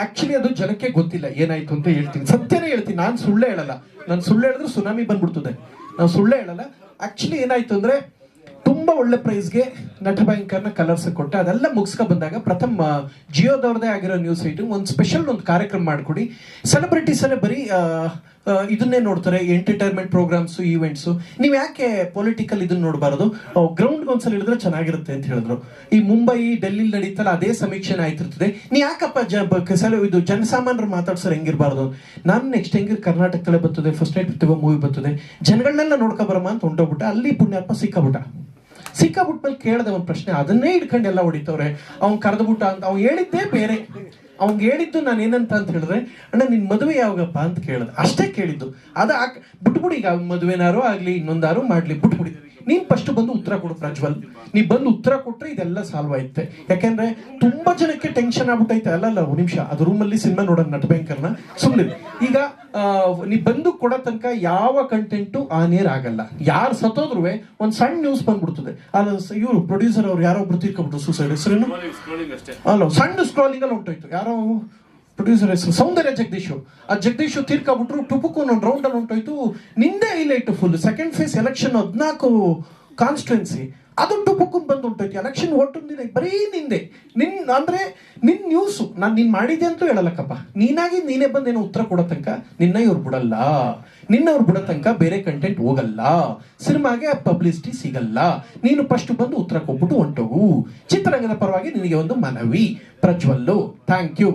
Actually ಅದು ಜನಕ್ಕೆ ಗೊತ್ತಿಲ್ಲ. ಏನಾಯ್ತು ಅಂತ ಹೇಳ್ತೀನಿ. ಸತ್ಯನೇ ಹೇಳ್ತೀನಿ. ನಾನು ಸುಳ್ಳೇ ಹೇಳಲ್ಲ. ನಾನು ಸುಳ್ಳು ಹೇಳಿದ್ರೆ ಸುನಾಮಿ ಬಂದ್ಬಿಡ್ತದೆ. ನಾನು ಸುಳ್ಳೇ ಹೇಳಲ್ಲ. ಆಕ್ಚುಲಿ ಏನಾಯ್ತು ಅಂದ್ರೆ ತುಂಬಾ ಒಳ್ಳೆ ಪ್ರೈಸ್ಗೆ ನಟ ಭಯಂಕರ್ನ ಕಲರ್ಸ್ ಕೊಟ್ಟೆ ಅದೆಲ್ಲ ಮುಗಿಸ್ಕೊ ಬಂದಾಗ ಪ್ರಥಮ ಜಿಯೋದವ್ರದೇ ಆಗಿರೋ ನ್ಯೂಸ್ ಐಟಮ್ ಒಂದು ಸ್ಪೆಷಲ್ ಒಂದು ಕಾರ್ಯಕ್ರಮ ಮಾಡಿಕೊಡಿ. ಸೆಲೆಬ್ರಿಟೀಸ್ ಅಲ್ಲೇ ಬರೀ ಇದನ್ನೇ ನೋಡ್ತಾರೆ ಎಂಟರ್ಟೈನ್ಮೆಂಟ್ ಪ್ರೋಗ್ರಾಮ್ಸ್ ಈವೆಂಟ್ಸ್ ನೀವು ಯಾಕೆ ಪೊಲಿಟಿಕಲ್ ಇದನ್ನ ನೋಡಬಾರದು? ಗ್ರೌಂಡ್ ಒಂದ್ಸಲ ಹಿಡಿದ್ರೆ ಚೆನ್ನಾಗಿರುತ್ತೆ ಅಂತ ಹೇಳಿದ್ರು. ಈ ಮುಂಬೈ ಡೆಲ್ಲಿ ನಡೀತಲ್ಲ, ಅದೇ ಸಮೀಕ್ಷೆನ ಆಯ್ತಿರ್ತದೆ. ನೀ ಯಾಕಪ್ಪ ಇದು ಜನಸಾಮಾನ್ಯರು ಮಾತಾಡ್ಸೋರು ಹೆಂಗಿರ್ಬಾರ್ದು? ನಾನು ನೆಕ್ಸ್ಟ್ ಹೆಂಗಿರ್ ಕರ್ನಾಟಕದಲ್ಲೇ ಬರ್ತದೆ ಫಸ್ಟ್ ನೈಟ್ ಮೂವಿ ಬರ್ತದೆ. ಜನಗಳನ್ನೆಲ್ಲ ನೋಡ್ಕೊ ಬರಮ್ಮ ಅಂತ ಹೊಂಟೋಗ್ಬಿಟ್ಟ. ಅಲ್ಲಿ ಪುಣ್ಯಪ್ಪ ಸಿಕ್ಕಾಬಿಟ್ಟ ಸಿಕ್ಕಾಬಿಟ್ಮೇಲೆ ಕೇಳ್ದೆ ಒಂದು ಪ್ರಶ್ನೆ ಅದನ್ನೇ ಹಿಡ್ಕೊಂಡು ಎಲ್ಲ ಹೊಡಿತವ್ರೆ. ಅವ್ನು ಕರೆದ್ಬಿಟ್ಟ ಅಂತ ಅವ್ನು ಹೇಳಿದ್ದೇ ಬೇರೆ. ಅವ್ನ್ಗೆ ಹೇಳಿದ್ದು ನಾನು ಏನಂತ ಅಂತ ಹೇಳಿದ್ರೆ ಅಣ್ಣ ನಿನ್ ಮದುವೆ ಯಾವಾಗಪ್ಪ? ಅಂತ ಕೇಳಿದೆ. ಅಷ್ಟೇ ಕೇಳಿದ್ದು. ಅದ ಬಿಟ್ಬಿಡಿ ಈಗ ಮದುವೆನಾರೋ ಆಗಲಿ ಇನ್ನೊಂದಾರು ಮಾಡ್ಲಿ ಬಿಟ್ಬಿಡಿ. ನೀನ್ ಫಸ್ಟ್ ಬಂದು ಉತ್ತರ ಕೊಡು ಪ್ರಜ್ವಲ್. ನೀ ಬಂದು ಉತ್ತರ ಕೊಟ್ರೆ ಇದೆಲ್ಲ ಸಾಲ್ವ್ ಆಯ್ತೆ. ಯಾಕೆಂದ್ರೆ ತುಂಬಾ ಜನಕ್ಕೆ ಟೆನ್ಷನ್ ಆಗ್ಬಿಟ್ಟೈತೆ. ಅಲ್ಲ ಅಲ್ಲ ಒಂದ್ ನಿಮಿಷ. ಅದು ರೂಮಲ್ಲಿ ಸಿನಿಮಾ ನೋಡೋಣ ನಟ ಬ್ಯಾಂಕರ್ನ ಸುಮ್ಮನೆ ಈಗ ನೀ ಬಂದು ಕೊಡೋ ತನಕ ಯಾವ ಕಂಟೆಂಟು ಆ ಏರ್ ಆಗಲ್ಲ. ಯಾರು ಸತ್ತೋದ್ರು ಒಂದು ಸಣ್ಣ ನ್ಯೂಸ್ ಬಂದ್ಬಿಡ್ತದೆ. ಅಲ್ಲ ಇವರು ಪ್ರೊಡ್ಯೂಸರ್ ಅವ್ರು ಯಾರೋ ಒಬ್ರು ಸುಸೈಡ್ ಸೂಸೈಡ್ ಹೆಸರೇನು? ಅಲ್ಲ ಸಣ್ಣ ಸ್ಕ್ರಾಲಿಂಗ್ ಅಲ್ಲಿ ಹೊಂಟೋಯ್ತು ಯಾರೋ ಪ್ರೊಡ್ಯೂಸರ್ ಹೆಸರು ಸೌಂದರ್ಯ ಜಗದೀಶು. ಆ ಜಗದೀಶು ತೀರ್ಕೊಬಿಟ್ರು ಟುಪುಕು ಒಂದು ರೌಂಡ್ ಅಲ್ಲಿ ಹೊಂಟೋಯ್ತು ನಿಂದೆ highlight full second phase election ಹದಿನಾಲ್ಕು ಕಾನ್ಸ್ಟಿಟ್ಯೂನ್ಸಿ ಅದು ಟುಪುಕು ಬಂದು ಹೊಂಟೋಯ್ತು ಎಲೆಕ್ಷನ್ ದಿನ ಬರೀ ನಿಂದೆ. ನಿನ್ ಅಂದ್ರೆ ನಿನ್ ನ್ಯೂಸು ನಾನು ನೀನ್ ಮಾಡಿದೆ ಅಂತೂ ಹೇಳಲ್ಲಕ್ಕಪ್ಪ ನೀನಾಗಿ ನೀನೇ ಬಂದು ಏನೋ ಉತ್ತರ ಕೊಡೋ ತನಕ ನಿನ್ನ ಇವ್ರು ಬಿಡಲ್ಲ. ನಿನ್ನ ಅವ್ರು ಬಿಡೋ ತನಕ ಬೇರೆ ಕಂಟೆಂಟ್ ಹೋಗಲ್ಲ. ಸಿನಿಮಾಗೆ ಪಬ್ಲಿಸಿಟಿ ಸಿಗಲ್ಲ. ನೀನು ಫಸ್ಟ್ ಬಂದು ಉತ್ತರ ಕೊಟ್ಬಿಟ್ಟು ಹೊಂಟೋಗು. ಚಿತ್ರರಂಗದ ಪರವಾಗಿ ನಿನಗೆ ಒಂದು ಮನವಿ. ಪ್ರಜ್ವಲ್ಲು ಥ್ಯಾಂಕ್ ಯು